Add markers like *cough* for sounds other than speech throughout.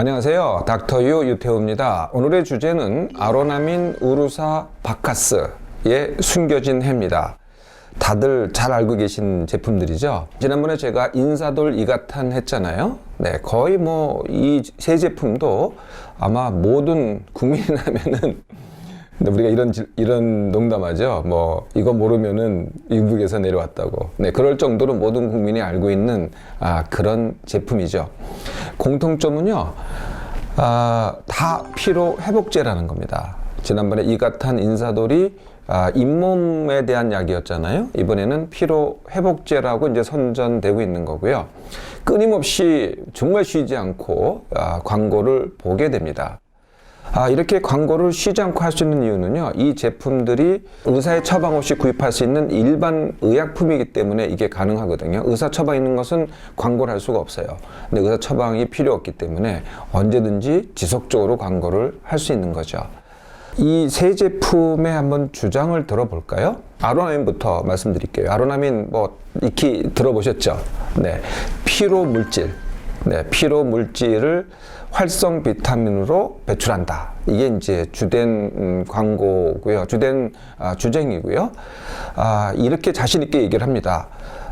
안녕하세요. 닥터 유 유태우입니다. 오늘의 주제는 아로나민 우루사 바카스의 숨겨진 해입니다. 다들 잘 알고 계신 제품들이죠. 지난번에 제가 인사돌 이가탄 했잖아요. 네, 거의 뭐 이 세 제품도 아마 모든 국민이라면은 근데 우리가 이런 질- 이런 농담하죠. 뭐 이거 모르면은 이북에서 내려왔다고. 네, 그럴 정도로 모든 국민이 알고 있는 아, 그런 제품이죠. 공통점은요. 아, 다 피로 회복제라는 겁니다. 지난번에 이가탄 인사돌이 아, 잇몸에 대한 약이었잖아요. 이번에는 피로 회복제라고 이제 선전되고 있는 거고요. 끊임없이 정말 쉬지 않고 아, 광고를 보게 됩니다. 아, 이렇게 광고를 쉬지 않고 할 수 있는 이유는요, 이 제품들이 의사의 처방 없이 구입할 수 있는 일반 의약품이기 때문에 이게 가능하거든요. 의사 처방 있는 것은 광고를 할 수가 없어요. 근데 의사 처방이 필요 없기 때문에 언제든지 지속적으로 광고를 할 수 있는 거죠. 이 세 제품의 한번 주장을 들어볼까요? 아로나민부터 말씀드릴게요. 아로나민 뭐 익히 들어보셨죠? 네. 피로 물질. 네, 피로 물질을 활성 비타민으로 배출한다. 이게 이제 주된 음, 광고고요. 주된 아, 주쟁이고요. 아, 이렇게 자신 있게 얘기를 합니다.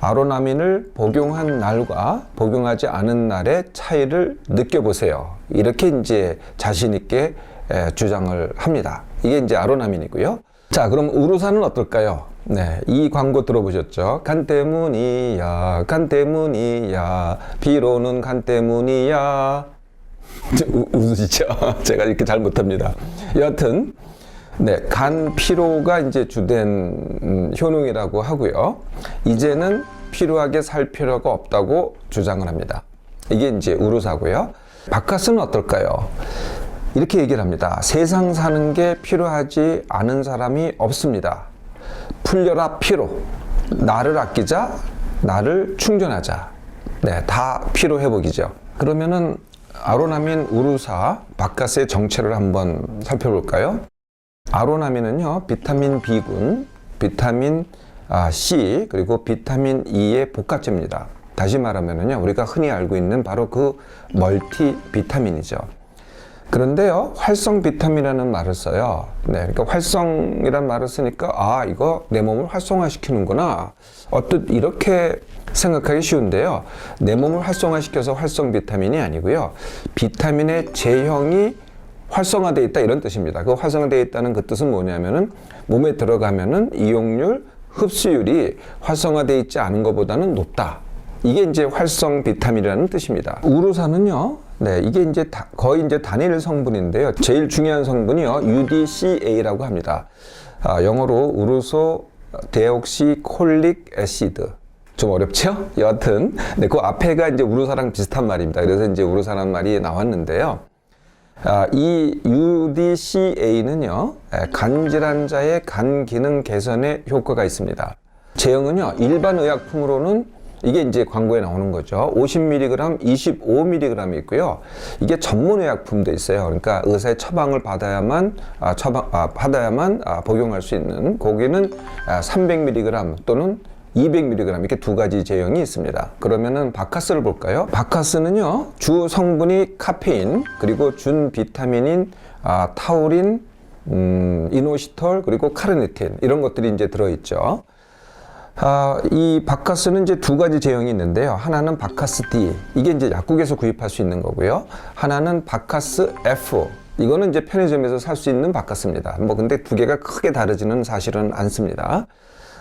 아로나민을 복용한 날과 복용하지 않은 날의 차이를 느껴보세요. 이렇게 이제 자신 있게 에, 주장을 합니다. 이게 이제 아로나민이고요. 자, 그럼 우루사는 어떨까요? 네, 이 광고 들어보셨죠? 간 때문이야, 간 때문이야, 비로는 간 때문이야. 우, 웃으시죠? *laughs* 제가 이렇게 잘 못합니다. 여하튼, 네, 간 피로가 이제 주된 음, 효능이라고 하고요. 이제는 필요하게 살 필요가 없다고 주장을 합니다. 이게 이제 우루사고요. 바카스는 어떨까요? 이렇게 얘기를 합니다. 세상 사는 게 필요하지 않은 사람이 없습니다. 풀려라 피로. 나를 아끼자, 나를 충전하자. 네, 다 피로 회복이죠. 그러면은 아로나민 우루사 바카스의 정체를 한번 살펴볼까요? 아로나민은요, 비타민 B군, 비타민 아, C, 그리고 비타민 E의 복합제입니다. 다시 말하면은요, 우리가 흔히 알고 있는 바로 그 멀티 비타민이죠. 그런데요, 활성 비타민이라는 말을 써요. 네, 그러니까 활성이라는 말을 쓰니까, 아, 이거 내 몸을 활성화시키는구나. 어떻 이렇게 생각하기 쉬운데요. 내 몸을 활성화시켜서 활성 비타민이 아니고요. 비타민의 제형이 활성화되어 있다 이런 뜻입니다. 그 활성화되어 있다는 그 뜻은 뭐냐면은 몸에 들어가면은 이용률, 흡수율이 활성화되어 있지 않은 것보다는 높다. 이게 이제 활성 비타민이라는 뜻입니다. 우루사는요, 네, 이게 이제 다- 거의 이제 단일 성분인데요. 제일 중요한 성분이요, UDCA라고 합니다. 아, 영어로 우루소 데옥시 콜릭 애시드. 좀 어렵죠? 여하튼, 네, 그 앞에가 이제 우루사랑 비슷한 말입니다. 그래서 이제 우루사란 말이 나왔는데요. 아, 이 UDCA는요, 간 질환자의 간 기능 개선에 효과가 있습니다. 제형은요, 일반 의약품으로는 이게 이제 광고에 나오는 거죠. 50mg, 25mg 있고요. 이게 전문 의약품도 있어요. 그러니까 의사의 처방을 받아야만 아, 처방 아, 받아야만 아, 복용할 수 있는 거기는 아, 300mg 또는 200mg 이렇게 두 가지 제형이 있습니다. 그러면은 바카스를 볼까요? 바카스는요 주 성분이 카페인 그리고 준 비타민인 아, 타우린, 음, 이노시톨 그리고 카르니틴 이런 것들이 이제 들어 있죠. 아, 이 바카스는 이제 두 가지 제형이 있는데요. 하나는 바카스 D, 이게 이제 약국에서 구입할 수 있는 거고요. 하나는 바카스 F, 이거는 이제 편의점에서 살 수 있는 바카스입니다. 뭐 근데 두 개가 크게 다르지는 사실은 않습니다.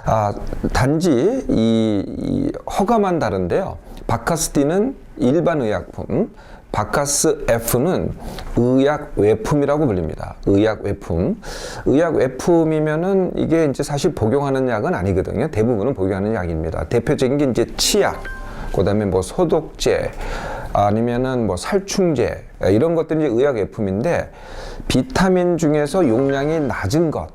아, 단지 이, 이 허가만 다른데요. 바카스 D는 일반 의약품, 바카스 F는 의약 외품이라고 불립니다. 의약 외품. 의약 외품이면은 이게 이제 사실 복용하는 약은 아니거든요. 대부분은 복용하는 약입니다. 대표적인 게 이제 치약, 그 다음에 뭐 소독제, 아니면은 뭐 살충제, 이런 것들이 의약 외품인데, 비타민 중에서 용량이 낮은 것,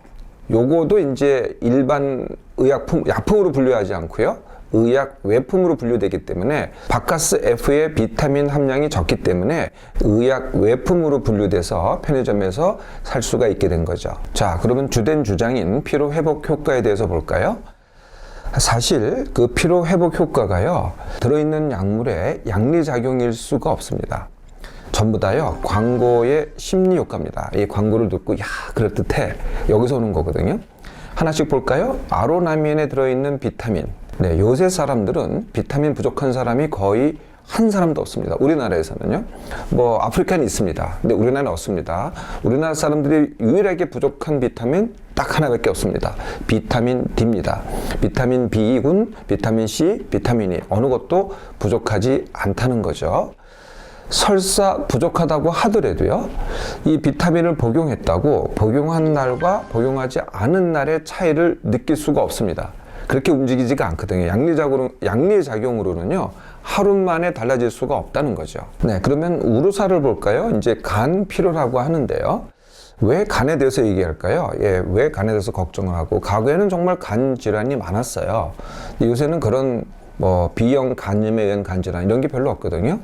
요거도 이제 일반 의약품, 약품으로 분류하지 않고요. 의약 외품으로 분류되기 때문에 바카스 F의 비타민 함량이 적기 때문에 의약 외품으로 분류돼서 편의점에서 살 수가 있게 된 거죠. 자, 그러면 주된 주장인 피로 회복 효과에 대해서 볼까요? 사실 그 피로 회복 효과가요 들어있는 약물의 양리작용일 수가 없습니다. 전부 다요 광고의 심리 효과입니다. 이 광고를 듣고 야 그럴듯해 여기서 오는 거거든요. 하나씩 볼까요? 아로나민에 들어있는 비타민. 네, 요새 사람들은 비타민 부족한 사람이 거의 한 사람도 없습니다. 우리나라에서는요. 뭐 아프리카는 있습니다. 근데 우리나라는 없습니다. 우리나라 사람들이 유일하게 부족한 비타민 딱 하나밖에 없습니다. 비타민 D입니다. 비타민 B군, 비타민 C, 비타민 E 어느 것도 부족하지 않다는 거죠. 설사 부족하다고 하더라도요, 이 비타민을 복용했다고 복용한 날과 복용하지 않은 날의 차이를 느낄 수가 없습니다. 그렇게 움직이지가 않거든요. 양리작용으로, 양리작용으로는요, 하루 만에 달라질 수가 없다는 거죠. 네, 그러면 우루사를 볼까요? 이제 간 피로라고 하는데요. 왜 간에 대해서 얘기할까요? 예, 왜 간에 대해서 걱정을 하고, 과거에는 정말 간 질환이 많았어요. 요새는 그런 뭐 B형 간염에 의한 간질환 이런 게 별로 없거든요.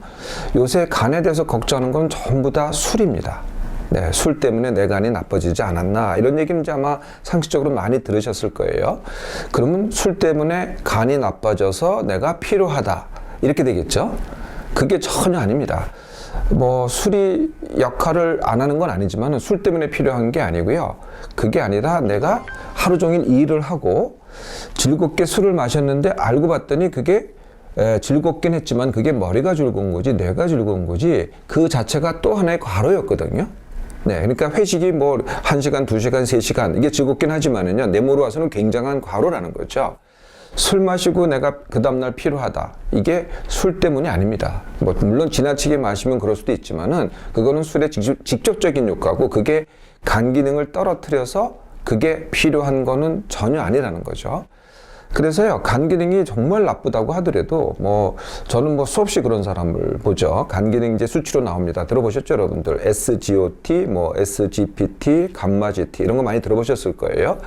요새 간에 대해서 걱정하는 건 전부 다 술입니다. 네, 술 때문에 내 간이 나빠지지 않았나 이런 얘기는 아마 상식적으로 많이 들으셨을 거예요. 그러면 술 때문에 간이 나빠져서 내가 필요하다 이렇게 되겠죠. 그게 전혀 아닙니다. 뭐 술이 역할을 안 하는 건 아니지만 술 때문에 필요한 게 아니고요. 그게 아니라 내가 하루 종일 일을 하고 즐겁게 술을 마셨는데 알고 봤더니 그게 에, 즐겁긴 했지만 그게 머리가 즐거운 거지 뇌가 즐거운 거지 그 자체가 또 하나의 과로였거든요. 네, 그러니까 회식이 뭐 1시간, 2시간, 3시간 이게 즐겁긴 하지만은요. 내 몸으로 와서는 굉장한 과로라는 거죠. 술 마시고 내가 그 다음날 피로하다. 이게 술 때문이 아닙니다. 뭐, 물론 지나치게 마시면 그럴 수도 있지만은, 그거는 술의 직접, 직접적인 효과고, 그게 간 기능을 떨어뜨려서 그게 필요한 거는 전혀 아니라는 거죠. 그래서요, 간 기능이 정말 나쁘다고 하더라도, 뭐, 저는 뭐 수없이 그런 사람을 보죠. 간 기능 이제 수치로 나옵니다. 들어보셨죠, 여러분들? SGOT, 뭐, SGPT, 감마 GT, 이런 거 많이 들어보셨을 거예요.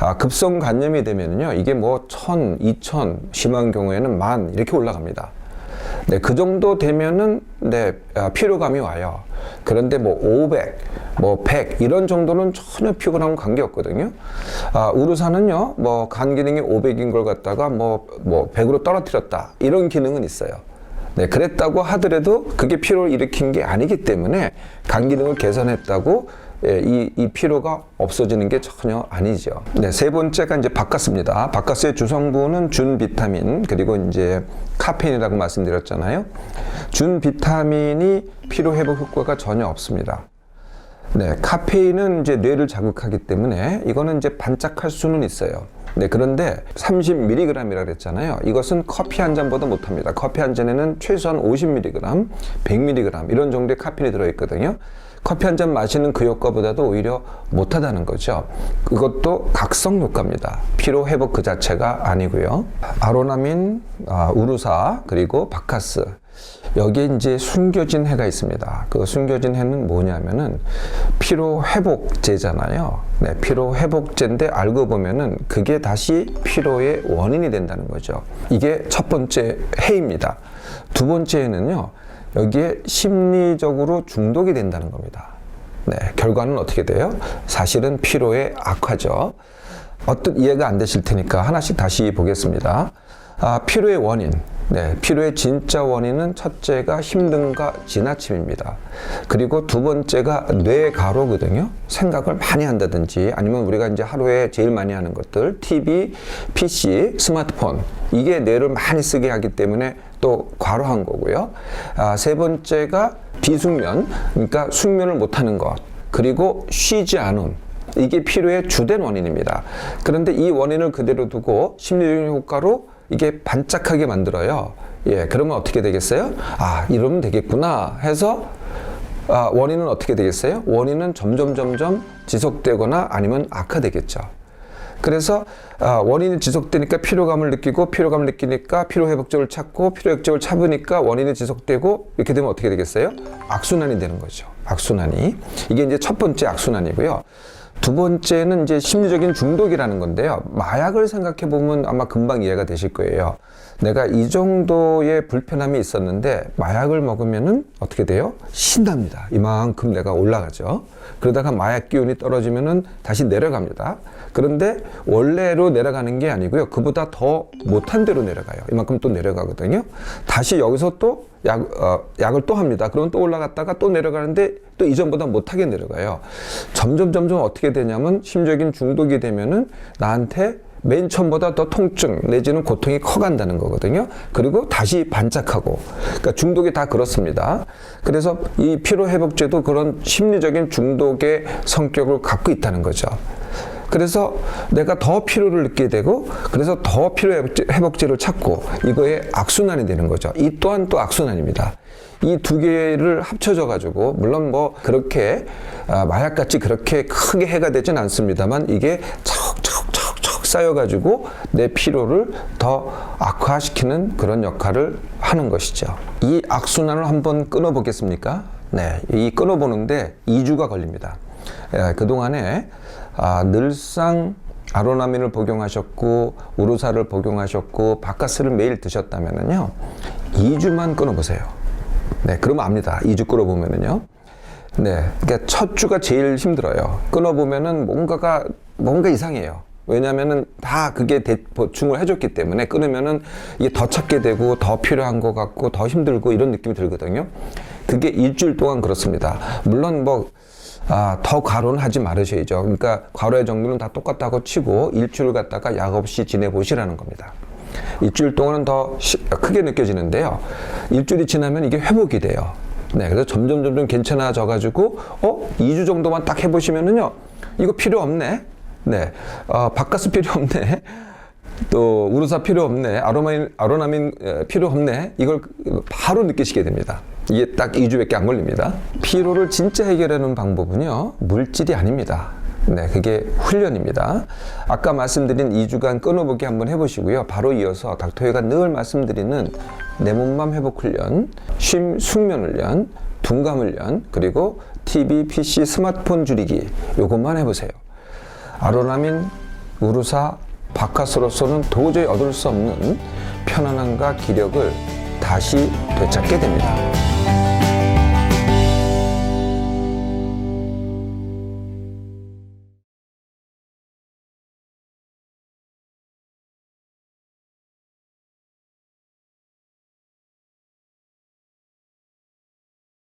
아, 급성 간염이 되면요, 이게 뭐, 천, 이천, 심한 경우에는 만, 이렇게 올라갑니다. 네, 그 정도 되면은, 네, 아, 피로감이 와요. 그런데 뭐 500, 뭐 100, 이런 정도는 전혀 피곤함과 관계없거든요. 아, 우루사는요, 뭐 간 기능이 500인 걸 갖다가 뭐, 뭐 100으로 떨어뜨렸다. 이런 기능은 있어요. 네, 그랬다고 하더라도 그게 피로를 일으킨 게 아니기 때문에 간 기능을 개선했다고 예, 이, 이 피로가 없어지는 게 전혀 아니죠. 네, 세 번째가 이제 바카스입니다. 바카스의 주성분은 준 비타민, 그리고 이제 카페인이라고 말씀드렸잖아요. 준 비타민이 피로 회복 효과가 전혀 없습니다. 네, 카페인은 이제 뇌를 자극하기 때문에 이거는 이제 반짝할 수는 있어요. 네, 그런데 30mg이라 그랬잖아요. 이것은 커피 한 잔보다 못합니다. 커피 한 잔에는 최소한 50mg, 100mg 이런 정도의 카페인이 들어있거든요. 커피 한 잔 마시는 그 효과보다도 오히려 못하다는 거죠. 그것도 각성 효과입니다. 피로 회복 그 자체가 아니고요. 아로나민, 아, 우루사 그리고 바카스 여기에 이제 숨겨진 해가 있습니다. 그 숨겨진 해는 뭐냐면은 피로 회복제잖아요. 네, 피로 회복제인데 알고 보면은 그게 다시 피로의 원인이 된다는 거죠. 이게 첫 번째 해입니다. 두 번째는요. 여기에 심리적으로 중독이 된다는 겁니다. 네, 결과는 어떻게 돼요? 사실은 피로의 악화죠. 어떤 이해가 안 되실 테니까 하나씩 다시 보겠습니다. 아, 피로의 원인. 네, 피로의 진짜 원인은 첫째가 힘듦과 지나침입니다. 그리고 두 번째가 뇌가로거든요. 생각을 많이 한다든지 아니면 우리가 이제 하루에 제일 많이 하는 것들, TV, PC, 스마트폰. 이게 뇌를 많이 쓰게 하기 때문에 또 과로한 거고요. 아, 세 번째가 비숙면, 그러니까 숙면을 못하는 것. 그리고 쉬지 않음. 이게 피로의 주된 원인입니다. 그런데 이 원인을 그대로 두고 심리적인 효과로 이게 반짝하게 만들어요. 예, 그러면 어떻게 되겠어요? 아, 이러면 되겠구나 해서 아, 원인은 어떻게 되겠어요? 원인은 점점 점점 지속되거나 아니면 악화되겠죠. 그래서 아, 원인이 지속되니까 피로감을 느끼고 피로감을 느끼니까 피로 회복적을 찾고 피로 회복적을 찾으니까 원인이 지속되고 이렇게 되면 어떻게 되겠어요? 악순환이 되는 거죠. 악순환이 이게 이제 첫 번째 악순환이고요. 두 번째는 이제 심리적인 중독이라는 건데요. 마약을 생각해 보면 아마 금방 이해가 되실 거예요. 내가 이 정도의 불편함이 있었는데 마약을 먹으면은 어떻게 돼요? 신납니다. 이만큼 내가 올라가죠. 그러다가 마약 기운이 떨어지면은 다시 내려갑니다. 그런데 원래로 내려가는 게 아니고요. 그보다 더 못한 대로 내려가요. 이만큼 또 내려가거든요. 다시 여기서 또 약, 어, 약을 또 합니다. 그럼 또 올라갔다가 또 내려가는데 또 이전보다 못하게 내려가요. 점점 점점 어떻게 되냐면 심적인 중독이 되면은 나한테 맨 처음보다 더 통증 내지는 고통이 커간다는 거거든요. 그리고 다시 반짝하고. 그러니까 중독이 다 그렇습니다. 그래서 이 피로 회복제도 그런 심리적인 중독의 성격을 갖고 있다는 거죠. 그래서 내가 더 피로를 느끼게 되고 그래서 더 피로 회복제- 회복제를 찾고 이거의 악순환이 되는 거죠. 이 또한 또 악순환입니다. 이 두 개를 합쳐져 가지고 물론 뭐 그렇게 아, 마약같이 그렇게 크게 해가 되진 않습니다만 이게 차곡차곡차곡 쌓여 가지고 내 피로를 더 악화시키는 그런 역할을 하는 것이죠. 이 악순환을 한번 끊어 보겠습니까? 네, 이 끊어 보는데 2주가 걸립니다. 예, 그동안에 아, 늘상 아로나민을 복용하셨고 우루사를 복용하셨고 바카스를 매일 드셨다면은요 2주만 끊어보세요. 네, 그러면 압니다. 2주 끊어보면은요. 네, 그러니까 첫 주가 제일 힘들어요. 끊어보면은 뭔가가 뭔가 이상해요. 왜냐면은 다 그게 대- 보충을 해줬기 때문에 끊으면은 이게 더 찾게 되고 더 필요한 것 같고 더 힘들고 이런 느낌이 들거든요. 그게 일주일 동안 그렇습니다. 물론 뭐 아, 더 과로는 하지 말으셔야죠. 그러니까 과로의 정도는 다 똑같다고 치고 일주일 갖다가 약 없이 지내보시라는 겁니다. 일주일 동안은 더 시- 크게 느껴지는데요. 일주일이 지나면 이게 회복이 돼요. 네, 그래서 점점 점점 괜찮아져 가지고 어, 2주 정도만 딱 해보시면은요, 이거 필요 없네. 네, 어, 바카스 필요 없네. *laughs* 또 우루사 필요 없네. 아로마인 아로나민 에, 필요 없네. 이걸 바로 느끼시게 됩니다. 이게 딱 2주밖에 안 걸립니다. 피로를 진짜 해결하는 방법은요. 물질이 아닙니다. 네, 그게 훈련입니다. 아까 말씀드린 2주간 끊어보기 한번 해보시고요. 바로 이어서 닥터회가 늘 말씀드리는 내 몸맘 회복 훈련, 쉼 숙면 훈련, 둔감 훈련, 그리고 TV, PC, 스마트폰 줄이기 요것만 해보세요. 아로나민, 우루사, 바카스로서는 도저히 얻을 수 없는 편안함과 기력을 다시 되찾게 됩니다.